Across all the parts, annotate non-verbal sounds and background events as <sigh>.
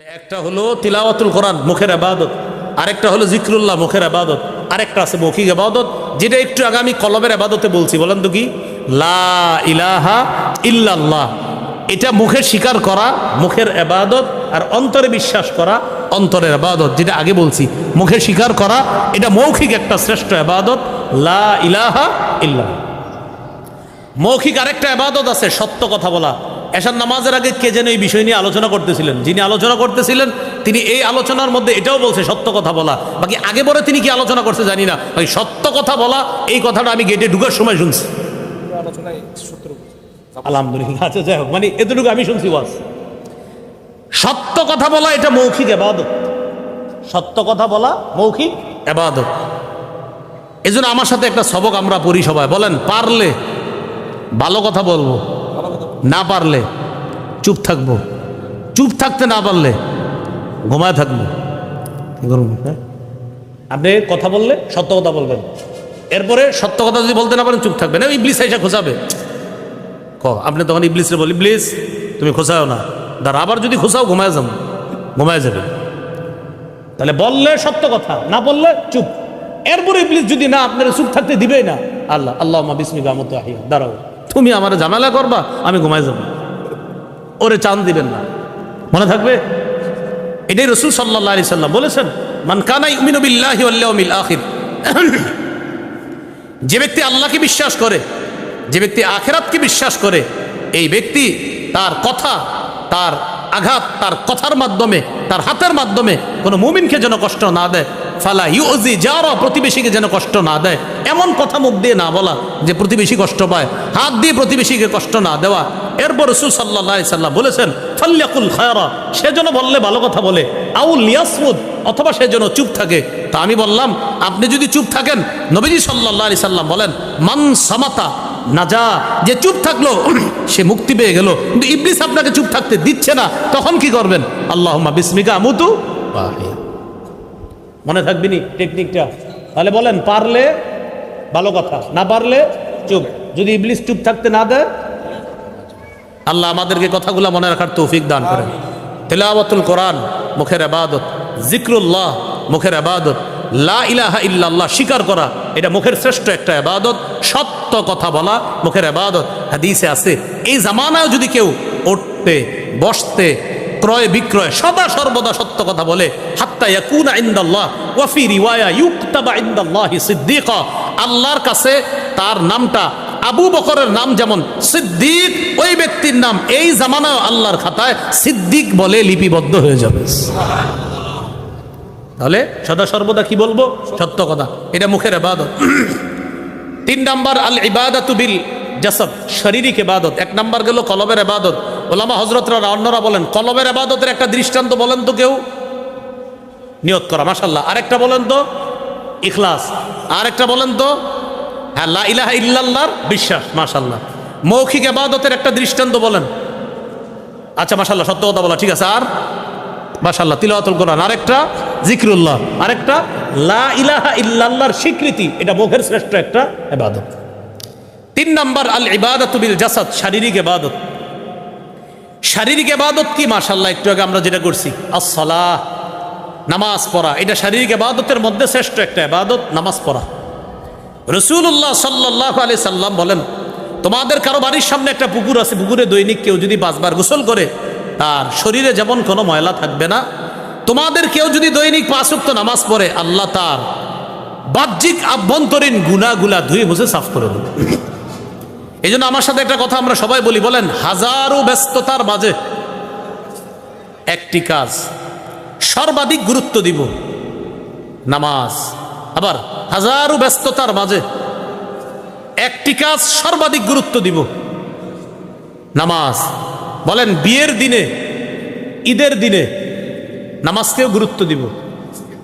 একটা হলো তিলাওয়াতুল কোরআন, মুখের আবাদত। আরেকটা হলো জিক্রুল্লাহ, মুখের আবাদত। আরেকটা আছে মৌখিক আবাদত, যেটা একটু আগে আমি কলমের আবাদতে বলছি। বলেন তো কি? লা ইলাহা ইল্লাল্লাহ। এটা মুখে স্বীকার করা, মুখের আবাদত আর অন্তরে বিশ্বাস করা, অন্তরের আবাদত, যেটা আগে বলছি। মুখে স্বীকার করা, এটা মৌখিক একটা শ্রেষ্ঠ আবাদত। লা ইলাহা ইল্লাল্লাহ। মৌখিক আরেকটা আবাদত আছে, সত্য কথা বলা। এসার নামাজের আগে কে যেন এই বিষয় নিয়ে আলোচনা করতেছিলেন? যিনি আলোচনা করতেছিলেন, তিনি এই আলোচনার মধ্যে এটাও বলছে, সত্য কথা বলা। বাকি আগে পরে তিনি কি আলোচনা করছে জানি না। ওই সত্য কথা বলা, এই কথাটা আমি গেটে ঢুকার সময় শুনছি। আলহামদুলিল্লাহ আচ্ছা যাই হোক মানে এতটুকু আমি শুনছি, বাস। সত্য কথা বলা, এটা মৌখিক আবাদত। সত্য কথা বলা, মৌখিক আবাদত। এই জন্য আমার সাথে একটা সবক আমরা পড়ি সবাই বলেন, পারলে ভালো কথা বলব। না পারলে চুপ থাকব। চুপ থাকতে না পারলে ঘুমায় থাকব। হ্যাঁ? আপনি কথা বললে সত্য কথা বলবেন। এরপরে সত্য কথা যদি বলতে না পারেন, চুপ থাকবেন। ওই ইবলিস এসে খোঁচাবে ক, আপনি তখন ইবলিসরে বলি, ইবলিস, তুমি খোঁচাও না। দাঁড়া, আবার যদি খোঁচাও ঘুমায় যাব, ঘুমায় যাবে। তাহলে বললে সত্য কথা, না বললে চুপ। এরপরে ইবলিস যদি না, আপনার চুপ থাকতে দিবেই না। আল্লাহ আল্লাহ বিসমিকা মতো আহিয়া দাঁড়াও। তুমি আমার ঝামেলা করবা, আমি ঘুমাই যাব। ওরে চান দিবেন না। মনে থাকবে? এটাই রসুল সাল্লাহ আলি সাল্লাম বলেছেন, মান কানাই উমিন বিল্লাহি ওয়াল আখির। যে ব্যক্তি আল্লাহকে বিশ্বাস করে, যে ব্যক্তি আখেরাতকে বিশ্বাস করে, এই ব্যক্তি তার কথা, তার আঘাত, তার কথার মাধ্যমে, তার হাতের মাধ্যমে কোনো মুমিনকে যেন কষ্ট না দেয়। ফালা ইউজি, যারা প্রতিবেশীকে যেন কষ্ট না দেয়, এমন কথা মুখ দিয়ে না বলা যে প্রতিবেশী কষ্ট পায়, হাত দিয়ে প্রতিবেশীকে কষ্ট না দেওয়া। এরপর রসুল সাল্লাহ সাল্লাম বলেছেন ফাল্লাকুল খায়রা, সে যেন বললে ভালো কথা বলে আউল ইয়াসমুদ অথবা সে যেন চুপ থাকে। তা আমি বললাম, আপনি যদি চুপ থাকেন, নবীজি সাল্লাহ আলি সাল্লাম বলেন, মান সামাতা না যা যে চুপ থাকল, <clears throat> সে মুক্তি পেয়ে গেল। কিন্তু ইবলিস আপনাকে চুপ থাকতে দিচ্ছে না, তখন কি করবেন? আল্লাহ বিস্মিকা মুতু মনে থাকবিনি টেকনিকটা তাহলে বলেন, পারলে ভালো কথা, না পারলে চুপ। যদি ইবলিস চুপ থাকতে না দেয়, আল্লাহ আমাদেরকে কথাগুলো মনে রাখার তৌফিক দান করেন। তেলাওয়াতুল কোরআন, মুখের আবাদত। জিক্রুল্লাহ মুখের আবাদত। লা ইলাহা ইল্লাল্লাহ, স্বীকার করা। এটা মুখের শ্রেষ্ঠ একটা আবাদত। সত্য কথা বলা, মুখের আবাদত। হাদিসে আছে, এই জামানায় যদি কেউ উঠতে, বসতে ক্রয় বিক্রয় সদা সর্বদা সত্য কথা বলে সিদ্দিকা। আল্লাহর কাছে তার নামটা, আবু বকরের নাম যেমন সিদ্দিক, ওই ব্যক্তির নাম এই জামানায় আল্লাহর খাতায় সিদ্দিক বলে লিপিবদ্ধ হয়ে যাবে। তাহলে সদা সর্বদা কি বলব? সত্য কথা। এটা মুখের আবাদত তিন নাম্বার আল ইবাদত বিল জাসদ শারীরিক ইবাদত। এক নাম্বার গেল কলবের আবাদত ওলামা হজরতরা অন্যরা বলেন, কলমের আবাদতের একটা দৃষ্টান্ত বলেন তো কেউ? নিয়ত করা মাসাল্লাহ আরেকটা বলেন তো, ইখলাস। আরেকটা বলেন তো হ্যাঁ লা ইলাহা বিশ্বাস মাশাল্লাহ মৌখিক আবাদতের একটা দৃষ্টান্ত বলেন। আচ্ছা মাশাল্লাহ সত্য কথা বলা, ঠিক আছে। আর মাশাল্লাহ তিলাওয়াতুল কোরআন। আরেকটা, জিক্রুল্লাহ। আরেকটা, লা ইলাহা ইল্লাল্লাহর স্বীকৃতি, এটা মুখের শ্রেষ্ঠ একটা ইবাদত তিন নাম্বার আল ইবাদত বিল জাসাদ শারীরিক ইবাদত শারীরিক ইবাদত কি? মাশাল্লাহ একটু আগে আমরা যেটা করছি, আসসালাহ, নামাজ পড়া। এটা শারীরিক ইবাদতের মধ্যে শ্রেষ্ঠ একটা ইবাদত, নামাজ পড়া। রসুল্লাহ সাল্লাহ আলি সাল্লাম বলেন, তোমাদের কারও বাড়ির সামনে একটা পুকুর আছে, পুকুরে দৈনিক কেউ যদি পাঁচবার গোসল করে, তার শরীরে যেমন কোনো ময়লা থাকবে না, তোমাদের কেউ যদি দৈনিক পাঁচ উক্ত নামাজ পড়ে, আল্লাহ তার বাহ্যিক আভ্যন্তরীণ গুণাগুলা ধুয়ে মুছে সাফ করে দেবে। এই জন্য আমার সাথে একটা কথা আমরা সবাই বলি, বলেন, হাজারো ব্যস্ততার মাঝে একটি কাজ, সর্বাধিক গুরুত্ব দিব, নামাজ। আবার হাজারো ব্যস্ততার মাঝে একটি কাজ সর্বাধিক গুরুত্ব দিব, নামাজ। বলেন, বিয়ের দিনে, ঈদের দিনে নামাজকেও গুরুত্ব দিব।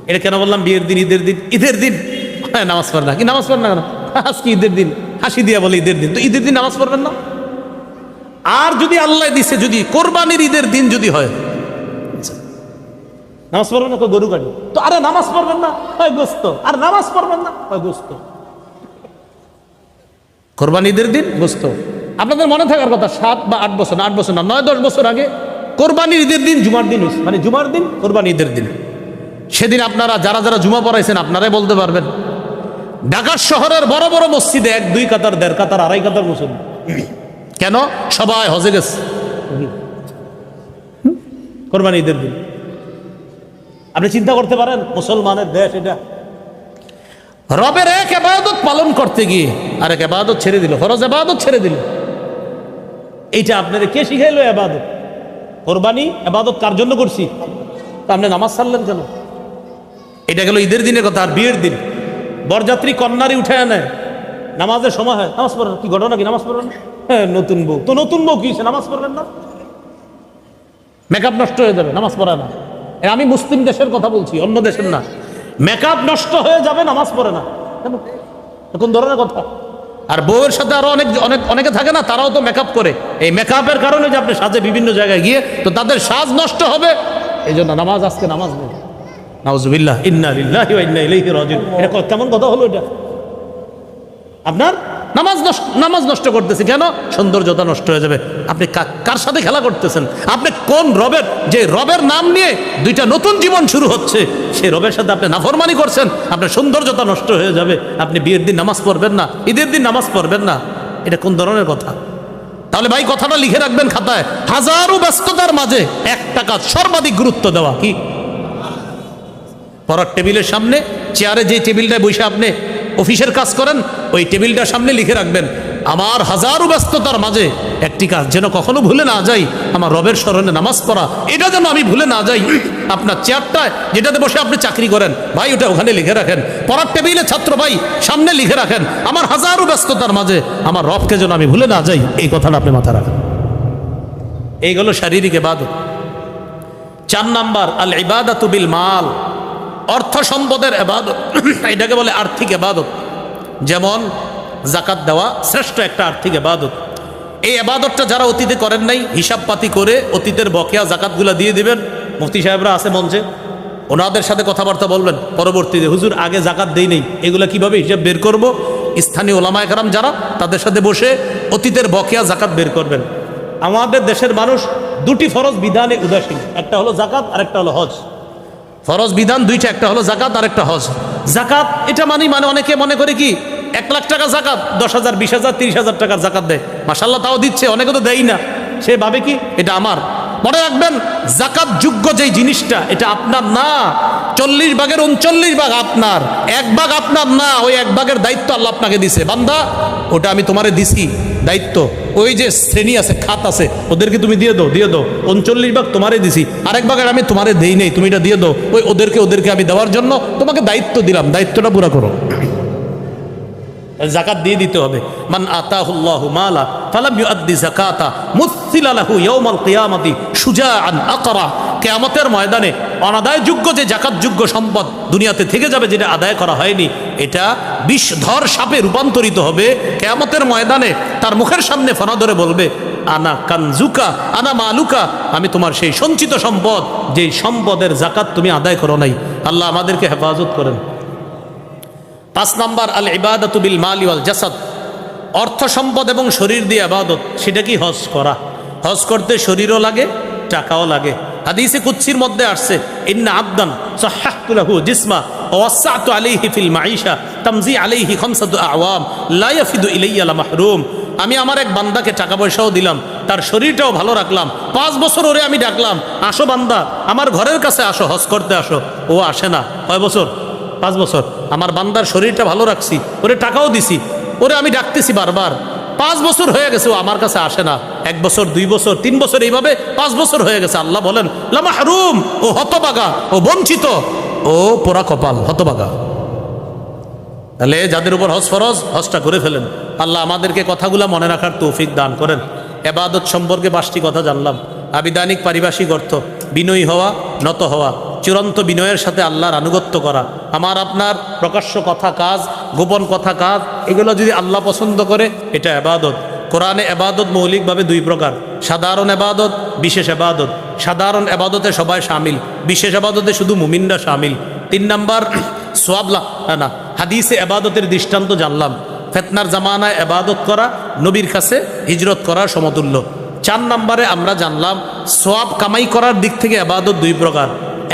এটা কেন বললাম, বিয়ের দিন, ঈদের দিন? ঈদের দিন? হ্যাঁ নামাজ পড়ে না। কি নামাজ পড়ে না কেন? আজকে ঈদের দিন। হাসি দিয়া বলে ঈদের দিন। তো ঈদের দিন নামাজ পড়বেন না? আর যদি আল্লাহ দিছে, যদি কোরবানির ঈদের দিন যদি হয়। নামাজ পড়বেন না গরু কাটি তো আরে নামাজ পড়বেন না হয় গোস্ত। আর নামাজ পড়বেন না হয় গোস্ত। কোরবান ঈদের দিন, গোস্ত। আপনাদের মনে থাকার কথা, সাত বা আট বছর আট বছর না, নয় দশ বছর আগে কোরবানির ঈদের দিন জুমার দিন। মানে জুমার দিন, কোরবানি ঈদের দিন। সেদিন আপনারা, যারা যারা জুমা পড়াইছেন, আপনারাই বলতে পারবেন। ঢাকা শহরের বড় বড় মসজিদে এক, দুই কাতার, দেড় কাতার, আড়াই কাতার মুসলিম কেন? সবাই হজে গেছে? কোরবানি ঈদের দিন। আপনি চিন্তা করতে পারেন, মুসলমানের দেশ এটা। রবের এক এবাদত পালন করতে গিয়ে আরেক এবাদত ছেড়ে দিল, ফরজ এবাদত ছেড়ে দিল। এইটা আপনাদের কে শিখাইলো এবাদত কোরবানি এবাদত কার জন্য করছি? তা আপনি নামাজ ছাড়লেন কেন? এটা গেল ঈদের দিনের কথা, আর বিয়ের দিন। বরযাত্রী কন্যারই উঠে নেয় নামাজের সময় হয়। নামাজ পড়েন, কি ঘটনা কি? নামাজ পড়েন? হ্যাঁ নতুন বউ। তো নতুন বউ কি? হয়েছে? নামাজ পড়লেন না? মেকআপ নষ্ট হয়ে যাবে, নামাজ পড়ে না। আমি মুসলিম দেশের কথা বলছি, অন্য দেশের না। মেকআপ নষ্ট হয়ে যাবে, নামাজ পড়ে না। কোন ধরনের কথা? আর বউয়ের সাথে আরও অনেক অনেক, অনেকে থাকে না, তারাও তো মেকআপ করে। এই মেকআপের কারণে যে আপনি সাজে বিভিন্ন জায়গায় গিয়ে, তো তাদের সাজ নষ্ট হবে। এই জন্য নামাজ আজকে নামাজ নেই। নাউজুবিল্লাহ, ইন্না ওয়া ইন্না ইলাইহি রাজিউন। এটা কেমন কথা হলো এটা? আপনার নামাজ নষ্ট নামাজ নষ্ট কেন? সৌন্দর্যতা নষ্ট হয়ে যাবে। আপনি কার সাথে খেলা করতেছেন? আপনি কোন রবের, যে রবের নাম নিয়ে দুইটা নতুন জীবন শুরু হচ্ছে, সেই রবের সাথে আপনি নাফরমানি করছেন, আপনার সৌন্দর্যতা নষ্ট হয়ে যাবে। আপনি বিয়ের দিন নামাজ পড়বেন না, ঈদের দিন নামাজ পড়বেন না। এটা কোন ধরনের কথা? তাহলে ভাই, কথাটা লিখে রাখবেন খাতায়। হাজারো ব্যস্ততার মাঝে একটা কাজ সর্বাধিক গুরুত্ব দেওয়া কি? পড়ার টেবিলের সামনে, চেয়ারে যে টেবিলটায় বসে আপনি অফিসের কাজ করেন, ওই টেবিলটার সামনে লিখে রাখবেন, আমার হাজারো ব্যস্ততার মাঝে একটি কাজ যেন কখনো ভুলে না যাই, আমার রবের স্মরণে নামাজ পড়া, এটা যেন আমি ভুলে না যাই। আপনার চেয়ারটায়, যেটাতে বসে আপনি চাকরি করেন, ভাই, ওটা ওখানে লিখে রাখেন। পড়ার টেবিলে ছাত্র ভাই, সামনে লিখে রাখেন, আমার হাজারো ব্যস্ততার মাঝে আমার রবকে যেন আমি ভুলে না যাই। এই কথাটা আপনি মাথা রাখেন। এইগুলো শারীরিক এবাদত চার নাম্বার আল ইবাদাতু বিল মাল অর্থ সম্পদের এবাদত। <coughs> এটাকে বলে আর্থিক এবাদত। যেমন জাকাত দেওয়া শ্রেষ্ঠ একটা আর্থিক এবাদত। এই এবাদতটা যারা অতীতে করেন নাই, হিসাবপাতি করে অতীতের বকেয়া জাকাতগুলা দিয়ে দিবেন। মুফতি সাহেবরা আছে মঞ্চে। ওনাদের সাথে কথাবার্তা বলবেন। পরবর্তীতে হুজুর, আগে জাকাত দেই নেই। এগুলা কীভাবে হিসাব বের করব? স্থানীয় ওলামায় কারাম যারা, তাদের সাথে বসে অতীতের বকেয়া জাকাত বের করবেন। আমাদের দেশের মানুষ দুটি ফরজ বিধানে উদাসীন। একটা হলো জাকাত আর একটা হলো হজ। ফরজ বিধান দুইটা, একটা হলো জাকাত আর একটা হজ। জাকাত এটা মানি মানে অনেকে মনে করে কি, এক লাখ টাকা জাকাত দশ হাজার, বিশ হাজার, তিরিশ হাজার টাকার জাকাত দেয়। মাসাল্লাহ তাও দিচ্ছে, অনেকে তো দেয় না। সে ভাবে কি, এটা আমার। মনে রাখবেন জাকাত যোগ্য যেই জিনিসটা, এটা আপনার না। চল্লিশ ভাগের উনচল্লিশ ভাগ আপনার। এক ভাগ আপনার না, ওই এক ভাগের দায়িত্ব আল্লাহ আপনাকে দিছে। বান্দা, ওটা আমি তোমারে দিছি, দায়িত্ব। ওই যে শ্রেণি আছে, খাত আছে, ওদেরকে তুমি দিয়ে দাও দিয়ে দাও। উনচল্লিশ ভাগ তোমারে দিছি, আরেক ভাগের আমি তোমারে দেই নেই, তুমি এটা দিয়ে দাও। ওই ওদেরকে ওদেরকে আমি দেওয়ার জন্য তোমাকে দায়িত্ব দিলাম, দায়িত্বটা পুরা করো। জাকাত দিয়ে দিতে হবে। মান আতাহুল্লাহু মালা, ফালাম ইউআদ্দি যাকাতা মুসিলা লাহু ইয়াউমাল কিয়ামাতি শুজাআন আকরা। কিয়ামতের ময়দানে অনাদায়যোগ্য যে জাকাতযোগ্য সম্পদ দুনিয়াতে থেকে যাবে যেটা আদায় করা হয়নি, এটা বিষধর সাপে রূপান্তরিত হবে। কিয়ামতের ময়দানে তার মুখের সামনে ফনা ধরে বলবে, আনা কানজুকা, আনা মালুকা, আমি তোমার সেই সঞ্চিত সম্পদ, যেই সম্পদের জাকাত তুমি আদায় করো নাই। আল্লাহ আমাদেরকে হেফাজত করেন। পাঁচ নাম্বার, আল ইবাদত বিল মালি ওয়াল জাসাদ। অর্থ সম্পদ এবং শরীর দিয়ে আবাদত সেটা কি হজ করা? হজ করতে শরীরও লাগে, টাকাও লাগে। হাদিসে কুচ্ছির মধ্যে আসছে, ইন্না আবদান সাহাহতু লাহু জিসমা ওয়াসাতু আলাইহি ফিল মাইশা তামজি আলাইহি খামসাতু আওয়াম, লা ইয়াফিদু ইলাইয়া লা মাহরুম আমি আমার এক বান্দাকে টাকা পয়সাও দিলাম, তার শরীরটাও ভালো রাখলাম। পাঁচ বছর ওরে আমি ডাকলাম, আসো বান্দা, আমার ঘরের কাছে আসো, হজ করতে আসো। ও আসে না। কয় বছর? পাঁচ বছর। আমার বান্দার শরীরটা ভালো রাখছি, ওরে টাকাও দিছি, ওরে আমি ডাকতেছি বারবার। পাঁচ বছর হয়ে গেছে, ও আমার কাছে আসে না। এক বছর, দুই বছর, তিন বছর, এইভাবে পাঁচ বছর হয়ে গেছে। আল্লাহ বলেন লামা হারুম ও হতবাগা, ও বঞ্চিত, ও পোড়া কপাল, হতবাগা। তাহলে যাদের উপর হজ ফরজ, হজটা করে ফেলেন। আল্লাহ আমাদেরকে কথাগুলো মনে রাখার তৌফিক দান করেন। এবাদত সম্পর্কে পাঁচটি কথা জানলাম। আবিধানিক পারিভাষিক অর্থ, বিনয়ী হওয়া, নত হওয়া। চূড়ান্ত বিনয়ের সাথে আল্লাহর আনুগত্য করা। আমার, আপনার প্রকাশ্য কথা কাজ, গোপন কথা কাজ, এগুলো যদি আল্লাহ পছন্দ করে, এটা এবাদত কোরআনে এবাদত মৌলিকভাবে দুই প্রকার। সাধারণ এবাদত বিশেষ এবাদত সাধারণ এবাদতে সবাই সামিল। বিশেষ এবাদতে শুধু মুমিনরা সামিল। তিন নাম্বার <clears throat> সোয়াবলা না হাদিসে এবাদতের দৃষ্টান্ত জানলাম। ফেতনার জামানায় এবাদত করা, নবীর কাছে হিজরত করার সমতুল্য। চার নম্বরে আমরা জানলাম, সোয়াব কামাই করার দিক থেকে আবাদত দুই প্রকার।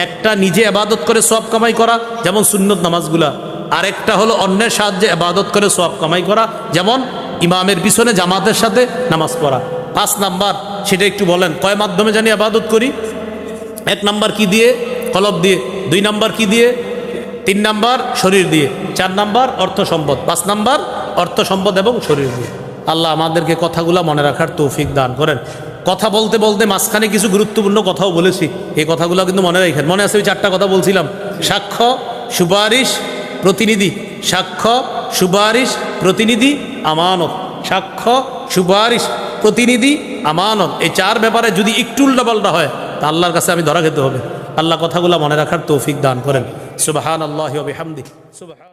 একটা নিজে আবাদত করে সব কামাই করা, যেমন সুন্নত নামাজগুলা। আরেকটা হলো অন্যের সাহায্যে আবাদত করে সব কামাই করা, যেমন ইমামের পিছনে জামাতের সাথে নামাজ পড়া। পাঁচ নাম্বার, সেটা একটু বলেন, কয় মাধ্যমে জানি আবাদত করি? এক নাম্বার কি দিয়ে? কলব দিয়ে। দুই নাম্বার কি দিয়ে? তিন নাম্বার, শরীর দিয়ে। চার নাম্বার, অর্থ সম্পদ। পাঁচ নাম্বার, অর্থ সম্পদ এবং শরীর দিয়ে। আল্লাহ আমাদেরকে কথাগুলো মনে রাখার তৌফিক দান করেন। কথা বলতে বলতে মাঝখানে কিছু গুরুত্বপূর্ণ কথাও বলেছি। এই কথাগুলো কিন্তু মনে রাখেন। মনে আছে ওই চারটা কথা বলছিলাম। সাক্ষ্য, সুপারিশ, প্রতিনিধি। সাক্ষ্য, সুপারিশ, প্রতিনিধি, আমানত। সাক্ষ্য, সুপারিশ, প্রতিনিধি, আমানত। এই চার ব্যাপারে যদি একটু উল্টাপাল্টা হয়, তা আল্লাহর কাছে আমি ধরা খেতে হবে। আল্লাহ কথাগুলো মনে রাখার তৌফিক দান করেন। সুবাহান আল্লাহ বিহামদি সুবাহ